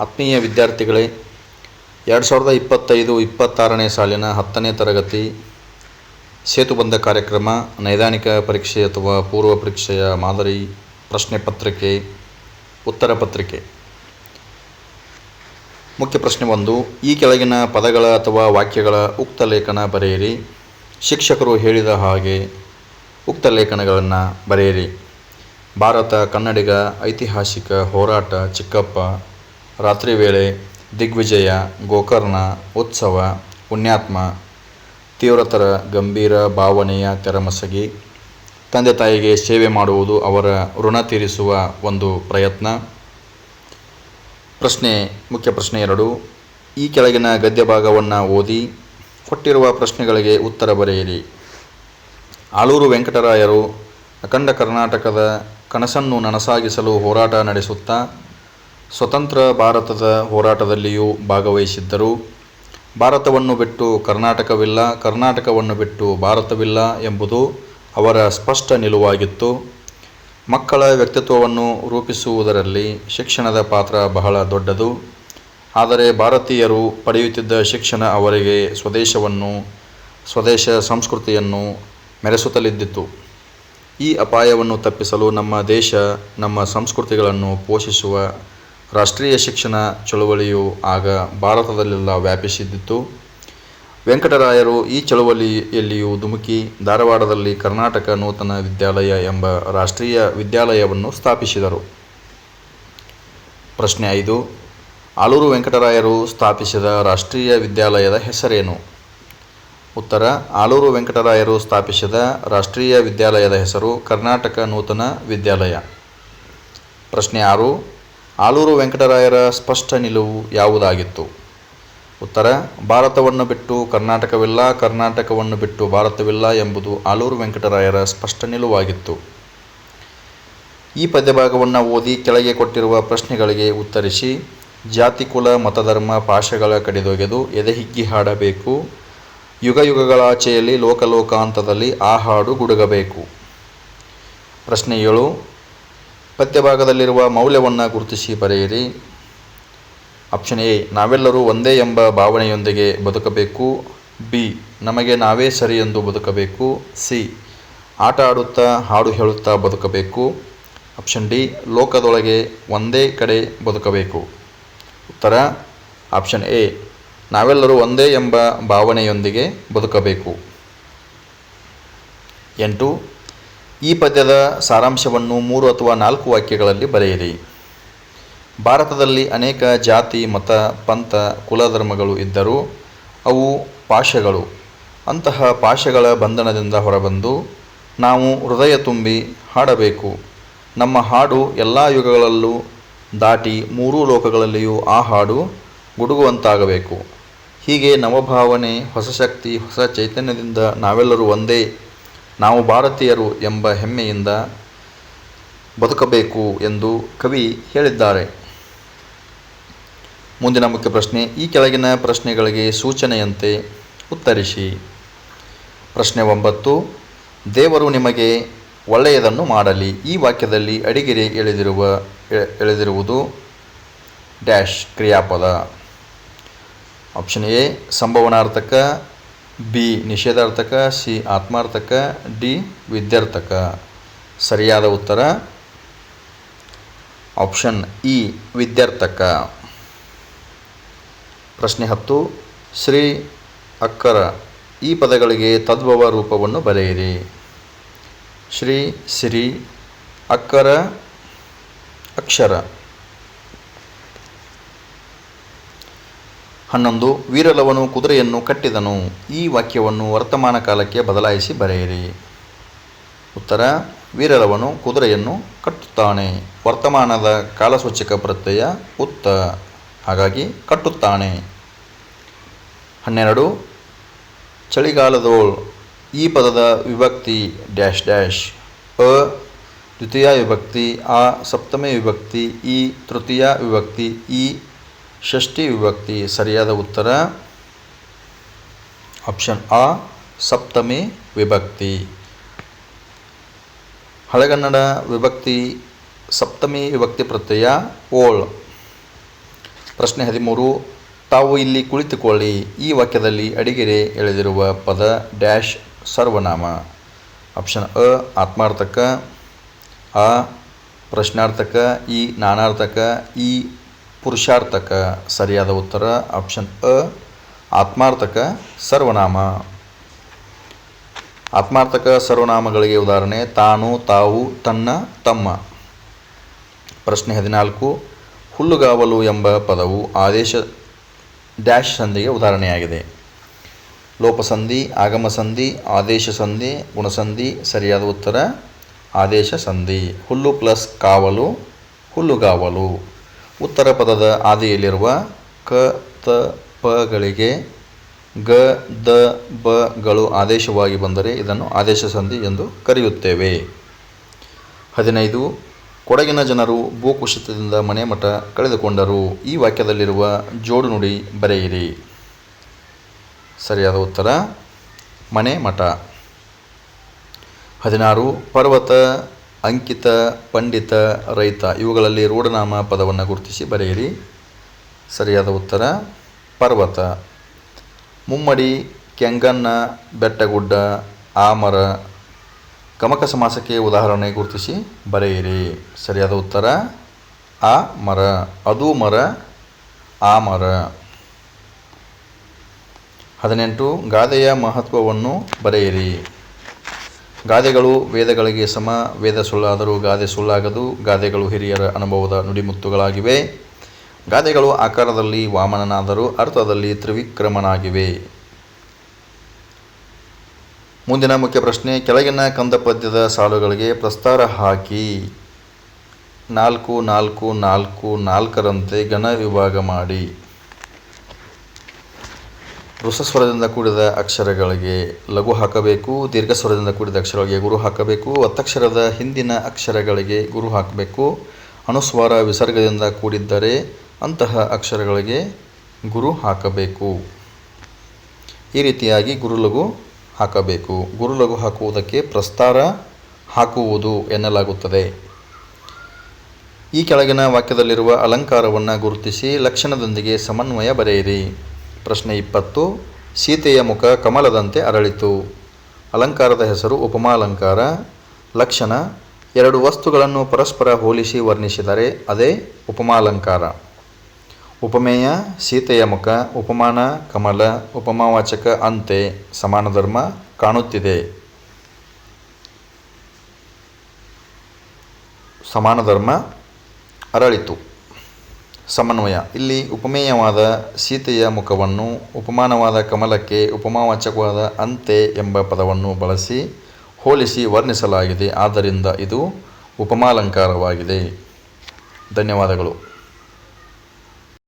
ಆತ್ಮೀಯ ವಿದ್ಯಾರ್ಥಿಗಳೇ, ಎರಡು ಸಾವಿರದ ಇಪ್ಪತ್ತೈದು ಇಪ್ಪತ್ತಾರನೇ ಸಾಲಿನ ಹತ್ತನೇ ತರಗತಿ ಸೇತುಬಂಧ ಕಾರ್ಯಕ್ರಮ, ನೈದಾನಿಕ ಪರೀಕ್ಷೆ ಅಥವಾ ಪೂರ್ವ ಪರೀಕ್ಷೆಯ ಮಾದರಿ ಪ್ರಶ್ನೆ ಪತ್ರಿಕೆ, ಉತ್ತರ ಪತ್ರಿಕೆ. ಮುಖ್ಯ ಪ್ರಶ್ನೆ ಒಂದು, ಈ ಕೆಳಗಿನ ಪದಗಳ ಅಥವಾ ವಾಕ್ಯಗಳ ಉಕ್ತ ಲೇಖನ ಬರೆಯಿರಿ. ಶಿಕ್ಷಕರು ಹೇಳಿದ ಹಾಗೆ ಉಕ್ತ ಲೇಖನಗಳನ್ನು ಬರೆಯಿರಿ. ಭಾರತ, ಕನ್ನಡಿಗ, ಐತಿಹಾಸಿಕ ಹೋರಾಟ, ಚಿಕ್ಕಪ್ಪ ರಾತ್ರಿ ವೇಳೆ ದಿಗ್ವಿಜಯ, ಗೋಕರ್ಣ, ಉತ್ಸವ, ಪುಣ್ಯಾತ್ಮ, ತೀವ್ರತರ ಗಂಭೀರ ಭಾವನೆಯ ತೆರಮಸಗಿ, ತಂದೆ ತಾಯಿಗೆ ಸೇವೆ ಮಾಡುವುದು ಅವರ ಋಣ ತೀರಿಸುವ ಒಂದು ಪ್ರಯತ್ನ. ಪ್ರಶ್ನೆ, ಮುಖ್ಯ ಪ್ರಶ್ನೆ ಎರಡು. ಈ ಕೆಳಗಿನ ಗದ್ಯ ಭಾಗವನ್ನು ಓದಿ, ಕೊಟ್ಟಿರುವ ಪ್ರಶ್ನೆಗಳಿಗೆ ಉತ್ತರ ಬರೆಯಿರಿ. ಆಳೂರು ವೆಂಕಟರಾಯರು ಅಖಂಡ ಕರ್ನಾಟಕದ ಕನಸನ್ನು ನನಸಾಗಿಸಲು ಹೋರಾಟ ನಡೆಸುತ್ತಾ ಸ್ವತಂತ್ರ ಭಾರತದ ಹೋರಾಟದಲ್ಲಿಯೂ ಭಾಗವಹಿಸಿದ್ದರು. ಭಾರತವನ್ನು ಬಿಟ್ಟು ಕರ್ನಾಟಕವಿಲ್ಲ, ಕರ್ನಾಟಕವನ್ನು ಬಿಟ್ಟು ಭಾರತವಿಲ್ಲ ಎಂಬುದು ಅವರ ಸ್ಪಷ್ಟ ನಿಲುವಾಗಿತ್ತು. ಮಕ್ಕಳ ವ್ಯಕ್ತಿತ್ವವನ್ನು ರೂಪಿಸುವುದರಲ್ಲಿ ಶಿಕ್ಷಣದ ಪಾತ್ರ ಬಹಳ ದೊಡ್ಡದು. ಆದರೆ ಭಾರತೀಯರು ಪಡೆಯುತ್ತಿದ್ದ ಶಿಕ್ಷಣ ಅವರಿಗೆ ಸ್ವದೇಶವನ್ನು, ಸ್ವದೇಶ ಸಂಸ್ಕೃತಿಯನ್ನು ಮೆರೆಸುತ್ತಲಿದ್ದಿತು ಈ ಅಪಾಯವನ್ನು ತಪ್ಪಿಸಲು ನಮ್ಮ ದೇಶ, ನಮ್ಮ ಸಂಸ್ಕೃತಿಗಳನ್ನು ಪೋಷಿಸುವ ರಾಷ್ಟ್ರೀಯ ಶಿಕ್ಷಣ ಚಳುವಳಿಯು ಆಗ ಭಾರತದಲ್ಲೆಲ್ಲ ವ್ಯಾಪಿಸಿದ್ದಿತು ವೆಂಕಟರಾಯರು ಈ ಚಳುವಳಿಯಲ್ಲಿಯೂ ಧುಮುಕಿ, ಧಾರವಾಡದಲ್ಲಿ ಕರ್ನಾಟಕ ನೂತನ ವಿದ್ಯಾಲಯ ಎಂಬ ರಾಷ್ಟ್ರೀಯ ವಿದ್ಯಾಲಯವನ್ನು ಸ್ಥಾಪಿಸಿದರು. ಪ್ರಶ್ನೆ ಐದು, ಆಲೂರು ವೆಂಕಟರಾಯರು ಸ್ಥಾಪಿಸಿದ ರಾಷ್ಟ್ರೀಯ ವಿದ್ಯಾಲಯದ ಹೆಸರೇನು? ಉತ್ತರ, ಆಲೂರು ವೆಂಕಟರಾಯರು ಸ್ಥಾಪಿಸಿದ ರಾಷ್ಟ್ರೀಯ ವಿದ್ಯಾಲಯದ ಹೆಸರು ಕರ್ನಾಟಕ ನೂತನ ವಿದ್ಯಾಲಯ. ಪ್ರಶ್ನೆ ಆರು ಆಲೂರು ವೆಂಕಟರಾಯರ ಸ್ಪಷ್ಟ ನಿಲುವು ಯಾವುದಾಗಿತ್ತು? ಉತ್ತರ, ಭಾರತವನ್ನು ಬಿಟ್ಟು ಕರ್ನಾಟಕವಿಲ್ಲ, ಕರ್ನಾಟಕವನ್ನು ಬಿಟ್ಟು ಭಾರತವಿಲ್ಲ ಎಂಬುದು ಆಲೂರು ವೆಂಕಟರಾಯರ ಸ್ಪಷ್ಟ ನಿಲುವಾಗಿತ್ತು. ಈ ಪದ್ಯಭಾಗವನ್ನು ಓದಿ ಕೆಳಗೆ ಕೊಟ್ಟಿರುವ ಪ್ರಶ್ನೆಗಳಿಗೆ ಉತ್ತರಿಸಿ, ಜಾತಿ, ಕುಲ, ಮತಧರ್ಮ ಪಾಶಗಳ ಕಡಿದೊಗೆದು ಎದೆಹಿಗ್ಗಿ ಹಾಡಬೇಕು. ಯುಗ ಯುಗಗಳಾಚೆಯಲ್ಲಿ ಲೋಕಲೋಕಾಂತದಲ್ಲಿ ಆ ಹಾಡು ಗುಡುಗಬೇಕು. ಪ್ರಶ್ನೆ ಏಳು ಪದ್ಯಭಾಗದಲ್ಲಿರುವ ಮೌಲ್ಯವನ್ನು ಗುರುತಿಸಿ ಬರೆಯಿರಿ. ಆಪ್ಷನ್ ಎ, ನಾವೆಲ್ಲರೂ ಒಂದೇ ಎಂಬ ಭಾವನೆಯೊಂದಿಗೆ ಬದುಕಬೇಕು. ಬಿ, ನಮಗೆ ನಾವೇ ಸರಿ ಎಂದು ಬದುಕಬೇಕು. ಸಿ, ಆಟ ಆಡುತ್ತಾ ಹಾಡು ಹೇಳುತ್ತಾ ಬದುಕಬೇಕು. ಆಪ್ಷನ್ ಡಿ, ಲೋಕದೊಳಗೆ ಒಂದೇ ಕಡೆ ಬದುಕಬೇಕು. ಉತ್ತರ, ಆಪ್ಷನ್ ಎ, ನಾವೆಲ್ಲರೂ ಒಂದೇ ಎಂಬ ಭಾವನೆಯೊಂದಿಗೆ ಬದುಕಬೇಕು. ಎಂಟು ಈ ಪದ್ಯದ ಸಾರಾಂಶವನ್ನು ಮೂರು ಅಥವಾ ನಾಲ್ಕು ವಾಕ್ಯಗಳಲ್ಲಿ ಬರೆಯಿರಿ. ಭಾರತದಲ್ಲಿ ಅನೇಕ ಜಾತಿ, ಮತ, ಪಂಥ, ಕುಲಧರ್ಮಗಳು ಇದ್ದರೂ ಅವು ಪಾಶಗಳು. ಅಂತಹ ಪಾಶಗಳ ಬಂಧನದಿಂದ ಹೊರಬಂದು ನಾವು ಹೃದಯ ತುಂಬಿ ಹಾಡಬೇಕು. ನಮ್ಮ ಹಾಡು ಎಲ್ಲ ಯುಗಗಳಲ್ಲೂ ದಾಟಿ ಮೂರೂ ಲೋಕಗಳಲ್ಲಿಯೂ ಆ ಹಾಡು ಗುಡುಗುವಂತಾಗಬೇಕು. ಹೀಗೆ ನವಭಾವನೆ, ಹೊಸ ಶಕ್ತಿ, ಹೊಸ ಚೈತನ್ಯದಿಂದ ನಾವೆಲ್ಲರೂ ಒಂದೇ ನಾವು ಭಾರತೀಯರು ಎಂಬ ಹೆಮ್ಮೆಯಿಂದ ಬದುಕಬೇಕು ಎಂದು ಕವಿ ಹೇಳಿದ್ದಾರೆ. ಮುಂದಿನ ಮುಖ್ಯ ಪ್ರಶ್ನೆ, ಈ ಕೆಳಗಿನ ಪ್ರಶ್ನೆಗಳಿಗೆ ಸೂಚನೆಯಂತೆ ಉತ್ತರಿಸಿ. ಪ್ರಶ್ನೆ ಒಂಬತ್ತು, ದೇವರು ನಿಮಗೆ ಒಳ್ಳೆಯದನ್ನು ಮಾಡಲಿ. ಈ ವಾಕ್ಯದಲ್ಲಿ ಅಡಿಗೆರೆ ಎಳೆದಿರುವ ಎಳೆದಿರುವುದು ಡ್ಯಾಶ್ ಕ್ರಿಯಾಪದ. ಆಪ್ಷನ್ ಎ, ಸಂಭವನಾರ್ಥಕ ಬಿ, ನಿಷೇಧಾರ್ಥಕ, ಸಿ, ಆತ್ಮಾರ್ಥಕ, ಡಿ, ವಿದ್ಯಾರ್ಥಕ. ಸರಿಯಾದ ಉತ್ತರ? ಆಪ್ಷನ್ ಇ, ವಿದ್ಯಾರ್ಥಕ. ಪ್ರಶ್ನೆ ಹತ್ತು. ಶ್ರೀ ಅಕ್ಕರ, ಈ ಪದಗಳಿಗೆ ತದ್ಭವ ರೂಪವನ್ನು ಬರೆಯಿರಿ. ಶ್ರೀ, ಸಿರಿ, ಅಕ್ಕರ, ಅಕ್ಷರ. ಹನ್ನೊಂದು, ವೀರಲವನು ಕುದುರೆಯನ್ನು ಕಟ್ಟಿದನು. ಈ ವಾಕ್ಯವನ್ನು ವರ್ತಮಾನ ಕಾಲಕ್ಕೆ ಬದಲಾಯಿಸಿ ಬರೆಯಿರಿ. ಉತ್ತರ, ವೀರಲವನು ಕುದುರೆಯನ್ನು ಕಟ್ಟುತ್ತಾನೆ. ವರ್ತಮಾನದ ಕಾಲಸೂಚಕ ಪ್ರತ್ಯಯ ಉತ್ತ, ಹಾಗಾಗಿ ಕಟ್ಟುತ್ತಾನೆ. ಹನ್ನೆರಡು, ಚಳಿಗಾಲದೋಳ್, ಈ ಪದದ ವಿಭಕ್ತಿ ಡ್ಯಾಶ್ ಡ್ಯಾಶ್. ಅ, ದ್ವಿತೀಯ ವಿಭಕ್ತಿ, ಆ, ಸಪ್ತಮಿ ವಿಭಕ್ತಿ, ಈ, ತೃತೀಯ ವಿಭಕ್ತಿ, ಈ ಷಷ್ಠಿ ವಿಭಕ್ತಿ ಸರಿಯಾದ ಉತ್ತರ? ಆಪ್ಷನ್ ಅ ಸಪ್ತಮಿ ವಿಭಕ್ತಿ. ಹಳೆಗನ್ನಡ ವಿಭಕ್ತಿ, ಸಪ್ತಮಿ ವಿಭಕ್ತಿ ಪ್ರತ್ಯಯ ಓಳ್. ಪ್ರಶ್ನೆ ಹದಿಮೂರು, ತಾವು ಇಲ್ಲಿ ಕುಳಿತುಕೊಳ್ಳಿ. ಈ ವಾಕ್ಯದಲ್ಲಿ ಅಡಿಗೆರೆ ಎಳೆದಿರುವ ಪದ ಡ್ಯಾಶ್ ಸರ್ವನಾಮ. ಆಪ್ಷನ್ ಅ, ಆತ್ಮಾರ್ಥಕ. ಅ, ಪ್ರಶ್ನಾರ್ಥಕ. ಇ, ನಾನಾರ್ಥಕ. ಈ ಪುರುಷಾರ್ಥಕ ಸರಿಯಾದ ಉತ್ತರ ಆಪ್ಷನ್ ಅ, ಆತ್ಮಾರ್ಥಕ ಸರ್ವನಾಮ. ಆತ್ಮಾರ್ಥಕ ಸರ್ವನಾಮಗಳಿಗೆ ಉದಾಹರಣೆ, ತಾನು, ತಾವು, ತನ್ನ, ತಮ್ಮ. ಪ್ರಶ್ನೆ ಹದಿನಾಲ್ಕು, ಹುಲ್ಲುಗಾವಲು ಎಂಬ ಪದವು ಆದೇಶ ಡ್ಯಾಶ್ ಸಂಧಿಗೆ ಉದಾಹರಣೆಯಾಗಿದೆ. ಲೋಪಸಂಧಿ ಆಗಮ ಸಂಧಿ ಆದೇಶ ಸಂಧಿ ಗುಣಸಂಧಿ, ಸರಿಯಾದ ಉತ್ತರ ಆದೇಶ ಸಂಧಿ ಹುಲ್ಲು ಪ್ಲಸ್ ಕಾವಲು, ಹುಲ್ಲುಗಾವಲು. ಉತ್ತರ ಪದದ ಆದಿಯಲ್ಲಿರುವ ಕ, ತ ಪಗಳಿಗೆ ಗ, ದ ಬಗಳು ಆದೇಶವಾಗಿ ಬಂದರೆ ಇದನ್ನು ಆದೇಶ ಸಂಧಿ ಎಂದು ಕರೆಯುತ್ತೇವೆ. ಹದಿನೈದು, ಕೊಡಗಿನ ಜನರು ಭೂಕುಸಿತದಿಂದ ಮನೆ ಮಠ ಕಳೆದುಕೊಂಡರು. ಈ ವಾಕ್ಯದಲ್ಲಿರುವ ಜೋಡು ನುಡಿ ಬರೆಯಿರಿ. ಸರಿಯಾದ ಉತ್ತರ ಮನೆ ಮಠ ಹದಿನಾರು, ಪರ್ವತ ಅಂಕಿತ, ಪಂಡಿತ, ರೈತ, ಇವುಗಳಲ್ಲಿ ರೂಢನಾಮ ಪದವನ್ನು ಗುರುತಿಸಿ ಬರೆಯಿರಿ. ಸರಿಯಾದ ಉತ್ತರ, ಪರ್ವತ. ಮುಮ್ಮಡಿ, ಕೆಂಗಣ್ಣ, ಬೆಟ್ಟಗುಡ್ಡ, ಆಮರ. ಕಮಕ ಸಮಾಸಕ್ಕೆ ಉದಾಹರಣೆ ಗುರುತಿಸಿ ಬರೆಯಿರಿ. ಸರಿಯಾದ ಉತ್ತರ, ಆ ಮರ. ಅದು ಮರ, ಆ ಮರ. ಹದಿನೆಂಟು, ಗಾದೆಯ ಮಹತ್ವವನ್ನು ಬರೆಯಿರಿ. ಗಾದೆಗಳು ವೇದಗಳಿಗೆ ಸಮ, ವೇದ ಸುಳ್ಳಾದರೂ ಗಾದೆ ಸುಳ್ಳಾಗದು, ಗಾದೆಗಳು ಹಿರಿಯರ ಅನುಭವದ ನುಡಿಮುತ್ತುಗಳಾಗಿವೆ. ಗಾದೆಗಳು ಆಕಾರದಲ್ಲಿ ವಾಮನನಾದರೂ ಅರ್ಥದಲ್ಲಿ ತ್ರಿವಿಕ್ರಮನಾಗಿವೆ. ಮುಂದಿನ ಮುಖ್ಯ ಪ್ರಶ್ನೆ, ಕೆಳಗಿನ ಕಂದ ಪದ್ಯದ ಸಾಲುಗಳಿಗೆ ಪ್ರಸ್ತಾರ ಹಾಕಿ. ನಾಲ್ಕು ನಾಲ್ಕು ನಾಲ್ಕು, ನಾಲ್ಕರಂತೆ ಘನ ವಿಭಾಗ ಮಾಡಿ. ಸ್ವರದಿಂದ ಕೂಡಿದ ಅಕ್ಷರಗಳಿಗೆ ಲಘು ಹಾಕಬೇಕು ದೀರ್ಘ ಸ್ವರದಿಂದ ಕೂಡಿದ ಅಕ್ಷರಗಳಿಗೆ ಗುರು ಹಾಕಬೇಕು, ಒತ್ತಕ್ಷರದ ಹಿಂದಿನ ಅಕ್ಷರಗಳಿಗೆ ಗುರು ಹಾಕಬೇಕು. ಅನುಸ್ವಾರ ವಿಸರ್ಗದಿಂದ ಕೂಡಿದ್ದರೆ ಅಂತಹ ಅಕ್ಷರಗಳಿಗೆ ಗುರು ಹಾಕಬೇಕು. ಈ ರೀತಿಯಾಗಿ ಗುರುಲಘು ಹಾಕಬೇಕು. ಗುರುಲಘು ಹಾಕುವುದಕ್ಕೆ ಪ್ರಸ್ತಾರ ಹಾಕುವುದು ಎನ್ನಲಾಗುತ್ತದೆ. ಈ ಕೆಳಗಿನ ವಾಕ್ಯದಲ್ಲಿರುವ ಅಲಂಕಾರವನ್ನು ಗುರುತಿಸಿ ಲಕ್ಷಣದೊಂದಿಗೆ ಸಮನ್ವಯ ಬರೆಯಿರಿ. ಪ್ರಶ್ನೆ ಇಪ್ಪತ್ತು, ಸೀತೆಯ ಮುಖ ಕಮಲದಂತೆ ಅರಳಿತು. ಅಲಂಕಾರದ ಹೆಸರು ಉಪಮಾಲಂಕಾರ. ಲಕ್ಷಣ, ಎರಡು ವಸ್ತುಗಳನ್ನು ಪರಸ್ಪರ ಹೋಲಿಸಿ ವರ್ಣಿಸಿದರೆ ಅದೇ ಉಪಮಾಲಂಕಾರ. ಉಪಮೇಯ, ಸೀತೆಯ ಮುಖ, ಉಪಮಾನ, ಕಮಲ, ಉಪಮಾವಾಚಕ ಅಂತೆ ಸಮಾನ ಧರ್ಮ ಕಾಣುತ್ತಿದೆ. ಸಮಾನ ಧರ್ಮ ಅರಳಿತು. ಸಮನ್ವಯ. ಇಲ್ಲಿ ಉಪಮೇಯವಾದ ಸೀತೆಯ ಮುಖವನ್ನು, ಉಪಮಾನವಾದ ಕಮಲಕ್ಕೆ ಉಪಮಾವಾಚಕವಾದ ಅಂತೆ ಎಂಬ ಪದವನ್ನು ಬಳಸಿ ಹೋಲಿಸಿ ವರ್ಣಿಸಲಾಗಿದೆ. ಆದ್ದರಿಂದ ಇದು ಉಪಮಾಲಂಕಾರವಾಗಿದೆ. ಧನ್ಯವಾದಗಳು.